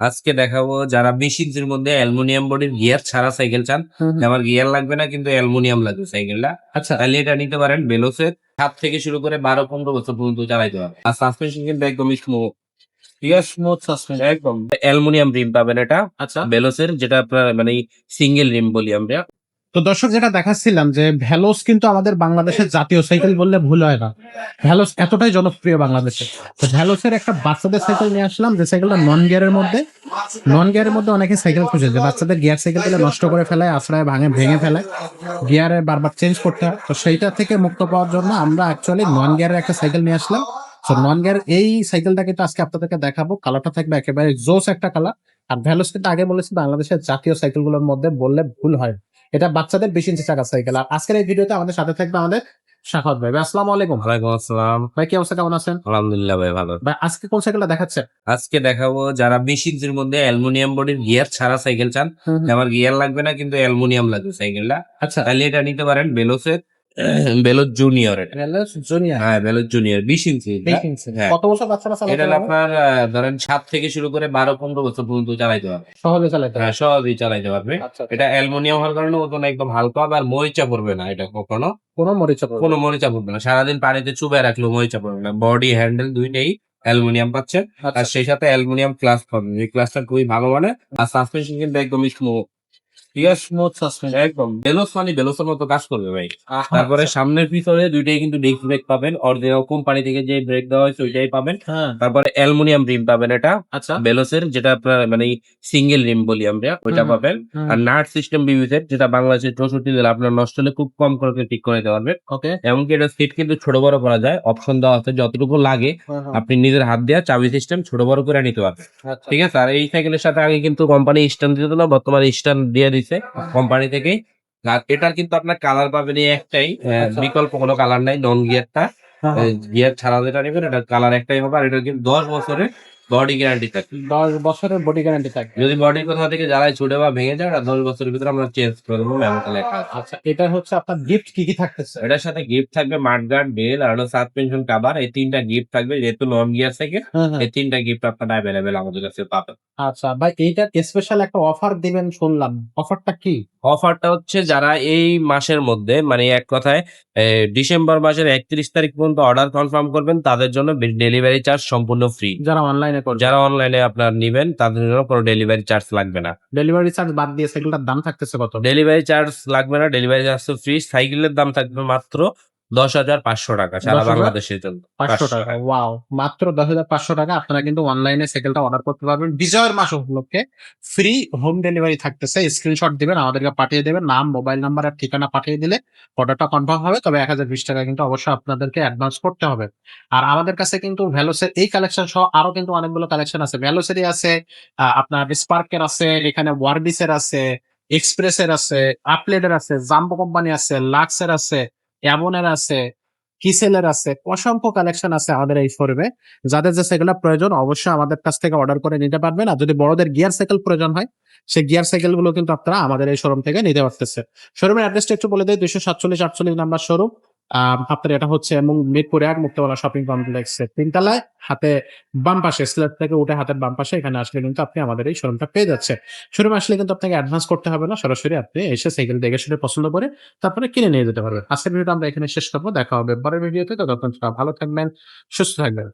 আজকে দেখাবো যারা বিশ ইঞ্চির মধ্যে অ্যালুমিনিয়াম বডির গিয়ার ছাড়া সাইকেল চান আমার গিয়ার লাগবে না কিন্তু অ্যালুমিনিয়াম লাগবে সাইকেলটা। আচ্ছা। তাহলে এটা নিতে পারেন বেলোসের সাত থেকে শুরু করে বারো পনেরো বছর পর্যন্ত চালাইতে হবে। আর সাসপেনশন কিন্তু একদমই স্মুথ সাসপেনশন একদম। অ্যালুমিনিয়াম রিম পাবেন এটা। আচ্ছা। বেলোসের যেটা আপনার মানে সিঙ্গেল রিম বলি আমরা। তো দর্শক, যেটা দেখাচ্ছিলাম যে ভ্যালোস কিন্তু আমাদের বাংলাদেশের জাতীয় সাইকেল বললে ভুল হয় না। ভ্যালোস এতটাই জনপ্রিয় বাংলাদেশে। তো ভ্যালোসের একটা বাচ্চাদের সাইকেল নিয়ে আসলাম, যে সাইকেলটা নন গিয়ারের মধ্যে। নন গিয়ারের মধ্যে অনেকে সাইকেল খুঁজে যে বাচ্চাদের গিয়ার সাইকেল দিলে নষ্ট করে ফেলায়, আশ্রয় ভাঙে, ভেঙে ফেলায়। গিয়ারে বারবার চেঞ্জ করতে হয়। তো সেইটা থেকে মুক্ত পাওয়ার জন্য আমরা অ্যাকচুয়ালি নন গিয়ারের একটা সাইকেল নিয়ে আসলাম। তো নন গিয়ার এই সাইকেলটা কিন্তু আজকে আপনাদেরকে দেখাবো। কালারটা থাকবে একেবারে জোস একটা কালার আর ভ্যালোস কিন্তু আগে বলেছি, বাংলাদেশের জাতীয় সাইকেলগুলোর মধ্যে বললে ভুল হয় এটা বাচ্চাদের বেশি ইঞ্চি সাইকেল। আর আজকের এই ভিডিওতে আমাদের সাথে থাকবে আমাদের শাখাত ভাই। ভাই, আসসালামু আলাইকুম। ওয়ালাইকুম আসসালাম। ভাই কি অবস্থা? কেমন আছেন? আলহামদুলিল্লাহ ভাই ভালো। ভাই আজকে কোন সাইকেলটা দেখাচ্ছে? আজকে দেখাবো যারা বিশ ইঞ্চির মধ্যে অ্যালুমিনিয়াম বডির গিয়ার ছাড়া সাইকেল চান আমার গিয়ার লাগবে না কিন্তু অ্যালুমিনিয়াম লাগবে সাইকেলটা। আচ্ছা। তাহলে এটা নিতে পারেন বেলোসের। বেলোস জুনিয়র এটা। জুনিয়র? হ্যাঁ জুনিয়র বিশ ইঞ্চি হ্যাঁ। কত বছর বাচ্চারা চালাতে এটা আপনার ধরেন সাত থেকে শুরু করে বারো পনেরো বছর পর্যন্ত চালাইতে পারবে সহজে চালাতে হ্যাঁ সহজেই চালাইতে পারবে আচ্ছা এটা অ্যালুমিনিয়াম হওয়ার কারণে ওজন একদম হালকা আর মরিচা পড়বে না এটা কখনো। কোনো মরিচা পড়বে কোনো মরিচা পড়বে না। সারাদিন পানিতে চুবে রাখলেও মরিচা পড়বে না। বডি হ্যান্ডেল দুইটাই অ্যালুমিনিয়াম পাচ্ছেন আর আচ্ছা সেই সাথে অ্যালুমিনিয়াম ক্লাস পাবেন এই ক্লাসটা খুবই ভালো মানে। আর সাসপেনশন কিন্তু একদম স্মুথ ঠিক স্মুথ সাসপেনশন একদম। বেলোস মানে বেলোসের মতো কাজ করবে ভাই। তারপরে সামনের পিছনে দুইটাই কিন্তু ডিস্ক ব্রেক পাবেন। অরিজিনাল কোম্পানি থেকে যে ব্রেক দেওয়া হয়েছে ওইটাই পাবেন। হ্যাঁ। তারপরে অ্যালুমিনিয়াম রিম পাবেন এটা। আচ্ছা। বেলোসের যেটা আপনার মানে সিঙ্গেল রিম বলি আমরা ওইটা পাবেন। আর নাট সিস্টেম বিবিসের যেটা বাংলাদেশের চৌষট্টি জেলা আপনার নষ্ট হলে খুব কম করে ঠিক করে দিতে পারবেন। এমনকি এটা সিট কিন্তু ছোট বড় করা যায়। অপশন দেওয়া আছে যতটুকু লাগে আপনি নিজের হাত দিয়ে চাবি সিস্টেম ছোট বড় করে নিতে পারবেন। আচ্ছা। ঠিক আছে? আর এই সাইকেলের সাথে আগে কিন্তু কোম্পানি স্ট্যান্ড দিত না বর্তমানে স্ট্যান্ড দিয়ে দিছে কোম্পানি থেকেই। আর এটার কিন্তু আপনার কালার পাবেন একটাই। আচ্ছা। বিকল্প কোনো কালার নাই নন গিয়ারটা গিয়ার ছাড়া যেটা নেবেন এটা কালার একটাই হবে। আর এটা কিন্তু দশ বছরের বডি গ্যারান্টি থাকে দশ বছরের বডি গ্যারান্টি থাকবে। যদি বডি কোথা থেকে জ্বালায় ছুটে বা ভেঙে যায় দশ বছরের ভিতরে আমরা চেঞ্জ করে দেবো এমনটা লেখা আচ্ছা এটা হচ্ছে আপনার গিফট কি কি থাকতেছে? এটার সাথে গিফট থাকবে মাঠগার্ড বেল আর হলো সাসপেনশন কাভার এই তিনটা গিফট থাকবে যেহেতু নন গিয়ার থেকে হ্যাঁ, হ্যাঁ। এই তিনটা গিফট আপনার অ্যাভেলেবেল আমাদের কাছে পাবেন। আচ্ছা ভাই এইটার স্পেশাল একটা অফার দিবেন শুনলাম। অফারটা কি? অফারটা হচ্ছে যারা এই মাসের মধ্যে মানে এক কথায় ডিসেম্বর মাসের একত্রিশ তারিখ পর্যন্ত অর্ডার কনফার্ম করবেন তাদের জন্য ডেলিভারি চার্জ সম্পূর্ণ ফ্রি যারা অনলাইনে করবে। যারা অনলাইনে আপনার নেবেন তাদের জন্য কোনো ডেলিভারি চার্জ লাগবে না। ডেলিভারি চার্জ বাদ দিয়ে সাইকেলটার দাম থাকতেছে কত? ডেলিভারি চার্জ লাগবে না ডেলিভারি চার্জ তো ফ্রি সাইকেলের দাম থাকবে মাত্র দশ হাজার পাঁচশো টাকা সারা বাংলাদেশের জন্য। পাঁচশো টাকা ওয়াও মাত্র দশ হাজার পাঁচশো টাকা। আপনারা কিন্তু অনলাইনে সাইকেলটা অর্ডার করতে পারবেন। বিজয়ের মাস উপলক্ষে ফ্রি হোম ডেলিভারি থাকতেছে। স্ক্রিনশট দিবেন আমাদেরকে পাঠিয়ে দেবেন। নাম মোবাইল নাম্বার আর ঠিকানা পাঠিয়ে দিলে অর্ডারটা কনফার্ম হবে। তবে এক হাজার বিশ টাকা কিন্তু অবশ্যই আপনাদেরকে অ্যাডভান্স করতে হবে। আর আমাদের কাছে কিন্তু ভ্যালোসের এই কালেকশন সহ আরও কিন্তু অনেকগুলো কালেকশন আছে। ভ্যালোসেরই আছে আপনার স্পার্কের আছে এখানে ওয়ারবিসের আছে এক্সপ্রেসের আছে আপলেডের আছে জাম্বো কোম্পানি আছে লাক্সের আছে অ্যাবনের আছে, কিসেলের আছে, অসংখ্য কালেকশন আছে আমাদের এই শোরুমে যাদের যে সেগুলো প্রয়োজন অবশ্যই আমাদের কাছ থেকে অর্ডার করে নিতে পারবেন। আর যদি বড়দের গিয়ার সাইকেল প্রয়োজন হয়, সেই গিয়ার সাইকেলগুলো কিন্তু আপনারা আমাদের এই শোরুম থেকে নিতে পারতেছে শোরুমের অ্যাড্রেসটা একটু বলে দেয় দুইশো সাতচল্লিশ, আটচল্লিশ নাম্বার শোরুম আপনার এটা হচ্ছে এবং মিরপুর এক মুক্তবেলা শপিং কমপ্লেক্সের তিনতলায় হাতে বাম পাশে স্ল্যাব থেকে উঠে হাতের বাম পাশে এখানে আসলে কিন্তু আপনি আমাদের এই শোরুমটা পেয়ে যাচ্ছেন। শোরুমে আসলে কিন্তু আপনাকে অ্যাডভান্স করতে হবে না, সরাসরি আপনি এসে সাইকেল দেখে শুনে পছন্দ করে তারপরে কিনে নিয়ে যেতে পারবেন। আজকের ভিডিওটা আমরা এখানে শেষ করব, দেখা হবে পরের ভিডিওতে, ততক্ষণ ভালো থাকবেন, সুস্থ থাকবেন।